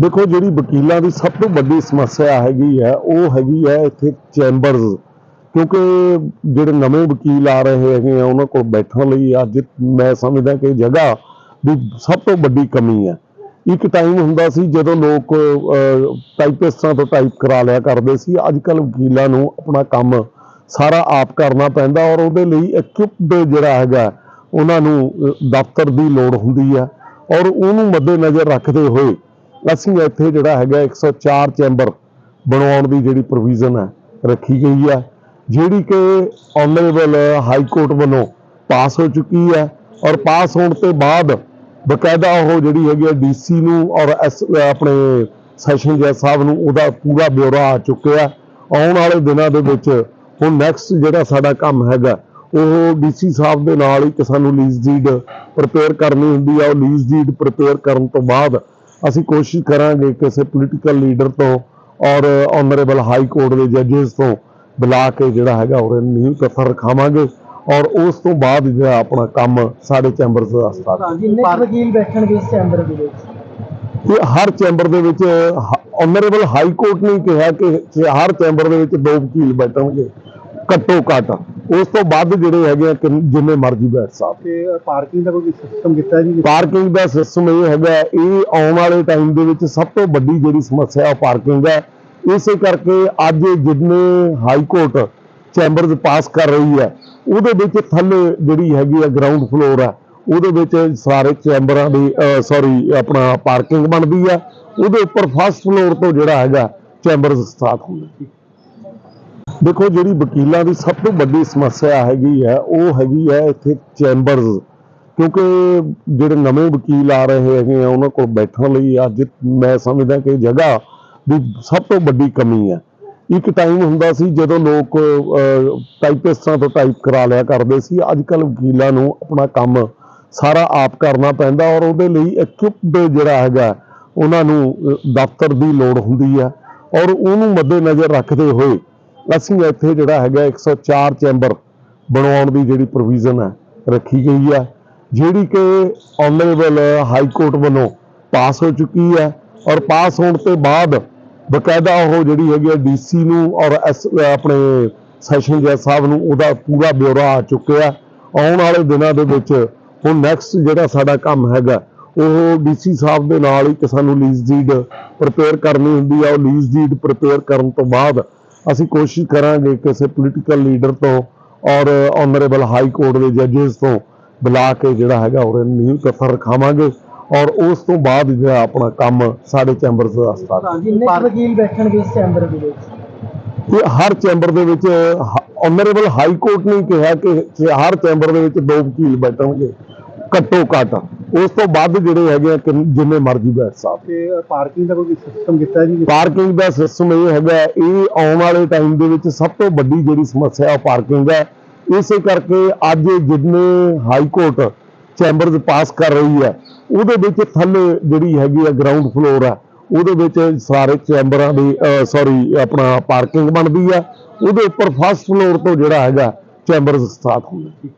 ਦੇਖੋ, ਜਿਹੜੀ ਵਕੀਲਾਂ ਦੀ ਸਭ ਤੋਂ ਵੱਡੀ ਸਮੱਸਿਆ ਹੈਗੀ ਹੈ, ਉਹ ਹੈਗੀ ਹੈ ਇੱਥੇ ਚੈਂਬਰਸ। ਕਿਉਂਕਿ ਜਿਹੜੇ ਨਵੇਂ ਵਕੀਲ ਆ ਰਹੇ ਹੈਗੇ ਆ, ਉਹਨਾਂ ਕੋਲ ਬੈਠਣ ਲਈ ਅੱਜ ਮੈਂ ਸਮਝਦਾ ਕਿ ਜਗ੍ਹਾ ਦੀ ਸਭ ਤੋਂ ਵੱਡੀ ਕਮੀ ਹੈ। ਇੱਕ ਟਾਈਮ ਹੁੰਦਾ ਸੀ ਜਦੋਂ ਲੋਕ ਟਾਈਪਿਸਟਾਂ ਤੋਂ ਟਾਈਪ ਕਰਾ ਲਿਆ ਕਰਦੇ ਸੀ। ਅੱਜ ਕੱਲ ਵਕੀਲਾਂ ਨੂੰ ਆਪਣਾ ਕੰਮ ਸਾਰਾ ਆਪ ਕਰਨਾ ਪੈਂਦਾ ਔਰ ਉਹਦੇ ਲਈ ਇਕਵਿਪਡ ਜਿਹੜਾ ਹੈਗਾ, ਉਹਨਾਂ ਨੂੰ ਦਫ਼ਤਰ ਦੀ ਲੋੜ ਹੁੰਦੀ ਹੈ। ਔਰ ਉਹਨੂੰ ਮੱਦੇਨਜ਼ਰ ਰੱਖਦੇ ਹੋਏ ਅਸੀਂ ਇੱਥੇ ਜਿਹੜਾ ਹੈਗਾ 104 ਚੈਂਬਰ ਬਣਾਉਣ ਦੀ ਜਿਹੜੀ ਪ੍ਰੋਵੀਜ਼ਨ ਹੈ, ਰੱਖੀ ਗਈ ਹੈ। ਜਿਹੜੀ ਕਿ ਆਨਰੇਬਲ ਹਾਈ ਕੋਰਟ ਵੱਲੋਂ ਪਾਸ ਹੋ ਚੁੱਕੀ ਹੈ ਔਰ ਪਾਸ ਹੋਣ ਤੋਂ ਬਾਅਦ ਬਕਾਇਦਾ ਉਹ ਜਿਹੜੀ ਹੈਗੀ ਹੈ ਡੀਸੀ ਨੂੰ ਔਰ ਐਸ ਆਪਣੇ ਸੈਸ਼ਨ ਜੱਜ ਸਾਹਿਬ ਨੂੰ ਉਹਦਾ ਪੂਰਾ ਬਿਊਰਾ ਆ ਚੁੱਕਿਆ ਆਉਣ ਵਾਲੇ ਦਿਨਾਂ ਦੇ ਵਿੱਚ ਹੁਣ ਨੈਕਸਟ ਜਿਹੜਾ ਸਾਡਾ ਕੰਮ ਹੈਗਾ, ਉਹ ਡੀਸੀ ਸਾਹਿਬ ਦੇ ਨਾਲ ਹੀ ਕਿ ਸਾਨੂੰ ਲੀਜ਼ ਡੀਡ ਪ੍ਰਪੇਅਰ ਕਰਨੀ ਹੁੰਦੀ ਆ। ਉਹ ਲੀਜ਼ ਡੀਡ ਪ੍ਰਪੇਅਰ ਕਰਨ ਤੋਂ ਬਾਅਦ ਅਸੀਂ ਕੋਸ਼ਿਸ਼ ਕਰਾਂਗੇ ਕਿਸੇ ਪੋਲੀਟੀਕਲ ਲੀਡਰ ਤੋਂ ਔਰ ਆਨਰੇਬਲ ਹਾਈ ਕੋਰਟ ਦੇ ਜੱਜਸ ਤੋਂ ਬੁਲਾ ਕੇ ਜਿਹੜਾ ਹੈਗਾ ਉਹ ਨੀਂਹ ਪੱਥਰ ਰਖਾਵਾਂਗੇ ਔਰ ਉਸ ਤੋਂ ਬਾਅਦ ਜਿਹੜਾ ਆਪਣਾ ਕੰਮ ਸਾਡੇ ਚੈਂਬਰਸ ਦਾ ਸਟਾਰਟ ਕੁ ਵਕੀਲ ਬੈਠਣਗੇ ਇਸ ਚੈਂਬਰ ਦੇ ਵਿੱਚ? ਇਹ ਹਰ ਚੈਂਬਰ ਦੇ ਵਿੱਚ ਆਨਰੇਬਲ ਹਾਈ ਕੋਰਟ ਨੇ ਕਿਹਾ ਕਿ ਹਰ ਚੈਂਬਰ ਦੇ ਵਿੱਚ ਦੋ ਵਕੀਲ ਬੈਠਣਗੇ। ਘੱਟੋ ਘੱਟ। ਉਸ ਤੋਂ ਵੱਧ ਜਿਹੜੇ ਹੈਗੇ ਆ ਕਿ ਜਿੰਨੇ ਮਰਜ਼ੀ ਬੈਠ ਸਕਦੇ ਤੇ ਪਾਰਕਿੰਗ ਦਾ ਕੋਈ ਸਿਸਟਮ ਦਿੱਤਾ ਜੀ? ਪਾਰਕਿੰਗ ਦਾ ਸਿਸਟਮ ਇਹ ਹੈਗਾ ਇਹ ਆਉਣ ਵਾਲੇ ਟਾਈਮ ਦੇ ਵਿੱਚ ਸਭ ਤੋਂ ਵੱਡੀ ਜਿਹੜੀ ਸਮੱਸਿਆ ਉਹ ਪਾਰਕਿੰਗ ਹੈ ਇਸੇ ਕਰਕੇ ਅੱਜ ਜਿੰਨੇ ਹਾਈ ਕੋਰਟ ਚੈਂਬਰਸ ਪਾਸ ਕਰ ਰਹੀ ਹੈ ਉਹਦੇ ਵਿੱਚ ਥੱਲੇ ਜਿਹੜੀ ਹੈਗੀ ਹੈ ਗਰਾਊਂਡ ਫਲੋਰ ਹੈ ਉਹਦੇ ਵਿੱਚ ਸਾਰੇ ਚੈਂਬਰਾਂ ਦੀ ਸੌਰੀ ਆਪਣਾ ਪਾਰਕਿੰਗ ਬਣਦੀ ਹੈ ਉਹਦੇ ਉੱਪਰ ਫਸਟ ਫਲੋਰ ਤੋਂ ਜਿਹੜਾ ਹੈਗਾ ਚੈਂਬਰਸ ਸਟਾਰਟ ਹੁੰਦੇ। ਦੇਖੋ, ਜਿਹੜੀ ਵਕੀਲਾਂ ਦੀ ਸਭ ਤੋਂ ਵੱਡੀ ਸਮੱਸਿਆ ਹੈਗੀ ਹੈ, ਉਹ ਹੈਗੀ ਹੈ ਇੱਥੇ ਚੈਂਬਰਸ। ਕਿਉਂਕਿ ਜਿਹੜੇ ਨਵੇਂ ਵਕੀਲ ਆ ਰਹੇ ਹੈਗੇ ਆ, ਉਹਨਾਂ ਕੋਲ ਬੈਠਣ ਲਈ ਅੱਜ ਮੈਂ ਸਮਝਦਾ ਕਿ ਜਗ੍ਹਾ ਦੀ ਸਭ ਤੋਂ ਵੱਡੀ ਕਮੀ ਹੈ। ਇੱਕ ਟਾਈਮ ਹੁੰਦਾ ਸੀ ਜਦੋਂ ਲੋਕ ਟਾਈਪਿਸਟਾਂ ਤੋਂ ਟਾਈਪ ਕਰਾ ਲਿਆ ਕਰਦੇ ਸੀ। ਅੱਜ ਕੱਲ ਵਕੀਲਾਂ ਨੂੰ ਆਪਣਾ ਕੰਮ ਸਾਰਾ ਆਪ ਕਰਨਾ ਪੈਂਦਾ ਔਰ ਉਹਦੇ ਲਈ ਇਕਵਿਪਡ ਜਿਹੜਾ ਹੈਗਾ, ਉਹਨਾਂ ਨੂੰ ਦਫ਼ਤਰ ਦੀ ਲੋੜ ਹੁੰਦੀ ਹੈ। ਔਰ ਉਹਨੂੰ ਮੱਦੇਨਜ਼ਰ ਰੱਖਦੇ ਹੋਏ ਅਸੀਂ ਇੱਥੇ ਜਿਹੜਾ ਹੈਗਾ 104 ਚੈਂਬਰ ਬਣਾਉਣ ਦੀ ਜਿਹੜੀ ਪ੍ਰੋਵੀਜ਼ਨ ਹੈ, ਰੱਖੀ ਗਈ ਹੈ। ਜਿਹੜੀ ਕਿ ਆਨਰੇਬਲ ਹਾਈ ਕੋਰਟ ਵੱਲੋਂ ਪਾਸ ਹੋ ਚੁੱਕੀ ਹੈ ਔਰ ਪਾਸ ਹੋਣ ਤੋਂ ਬਾਅਦ ਬਕਾਇਦਾ ਉਹ ਜਿਹੜੀ ਹੈਗੀ ਹੈ ਡੀਸੀ ਨੂੰ ਔਰ ਐਸ ਆਪਣੇ ਸੈਸ਼ਨ ਜੱਜ ਸਾਹਿਬ ਨੂੰ ਉਹਦਾ ਪੂਰਾ ਬਿਊਰਾ ਆ ਚੁੱਕਿਆ। ਆਉਣ ਵਾਲੇ ਦਿਨਾਂ ਦੇ ਵਿੱਚ ਹੁਣ ਨੈਕਸਟ ਜਿਹੜਾ ਸਾਡਾ ਕੰਮ ਹੈਗਾ, ਉਹ ਡੀਸੀ ਸਾਹਿਬ ਦੇ ਨਾਲ ਹੀ ਕਿ ਸਾਨੂੰ ਲੀਜ਼ ਡੀਡ ਪ੍ਰਪੇਅਰ ਕਰਨੀ ਹੁੰਦੀ ਆ। ਉਹ ਲੀਜ਼ ਡੀਡ ਪ੍ਰਪੇਅਰ ਕਰਨ ਤੋਂ ਬਾਅਦ ਅਸੀਂ ਕੋਸ਼ਿਸ਼ ਕਰਾਂਗੇ ਕਿਸੇ ਪੋਲੀਟੀਕਲ ਲੀਡਰ ਤੋਂ ਔਰ ਆਨਰੇਬਲ ਹਾਈ ਕੋਰਟ ਦੇ ਜੱਜਸ ਤੋਂ ਬੁਲਾ ਕੇ ਜਿਹੜਾ ਹੈਗਾ ਉਹ ਨੀਂਹ ਪੱਥਰ ਰਖਾਵਾਂਗੇ ਔਰ ਉਸ ਤੋਂ ਬਾਅਦ ਜਿਹੜਾ ਆਪਣਾ ਕੰਮ ਸਾਡੇ ਚੈਂਬਰਸ ਦਾ ਸਟਾਰਟ ਕਿੰਨੇ ਵਕੀਲ ਬੈਠਣਗੇ ਇਸ ਚੈਂਬਰ ਦੇ ਵਿੱਚ? ਇਹ ਹਰ ਚੈਂਬਰ ਦੇ ਵਿੱਚ ਆਨਰੇਬਲ ਹਾਈ ਕੋਰਟ ਨੇ ਕਿਹਾ ਕਿ ਹਰ ਚੈਂਬਰ ਦੇ ਵਿੱਚ ਦੋ ਵਕੀਲ ਬੈਠਣਗੇ। ਘੱਟੋ ਘੱਟ। ਉਸ ਤੋਂ ਵੱਧ ਜਿਹੜੇ ਹੈਗੇ ਆ ਕਿ ਜਿੰਨੇ ਮਰਜ਼ੀ ਬੈਠ ਸਕਦੇ ਤੇ ਪਾਰਕਿੰਗ ਦਾ ਕੋਈ ਸਿਸਟਮ ਦਿੱਤਾ ਜੀ? ਪਾਰਕਿੰਗ ਦਾ ਸਿਸਟਮ ਇਹ ਹੈਗਾ ਇਹ ਆਉਣ ਵਾਲੇ ਟਾਈਮ ਦੇ ਵਿੱਚ ਸਭ ਤੋਂ ਵੱਡੀ ਜਿਹੜੀ ਸਮੱਸਿਆ ਉਹ ਪਾਰਕਿੰਗ ਹੈ ਇਸੇ ਕਰਕੇ ਅੱਜ ਜਿੰਨੇ ਹਾਈ ਕੋਰਟ ਚੈਂਬਰਸ ਪਾਸ ਕਰ ਰਹੀ ਹੈ ਉਹਦੇ ਵਿੱਚ ਥੱਲੇ ਜਿਹੜੀ ਹੈਗੀ ਹੈ ਗਰਾਊਂਡ ਫਲੋਰ ਹੈ ਉਹਦੇ ਵਿੱਚ ਸਾਰੇ ਚੈਂਬਰਾਂ ਦੀ ਸੌਰੀ ਆਪਣਾ ਪਾਰਕਿੰਗ ਬਣਦੀ ਹੈ ਉਹਦੇ ਉੱਪਰ ਫਸਟ ਫਲੋਰ ਤੋਂ ਜਿਹੜਾ ਹੈਗਾ ਚੈਂਬਰਸ ਸਟਾਰਟ ਹੁੰਦੇ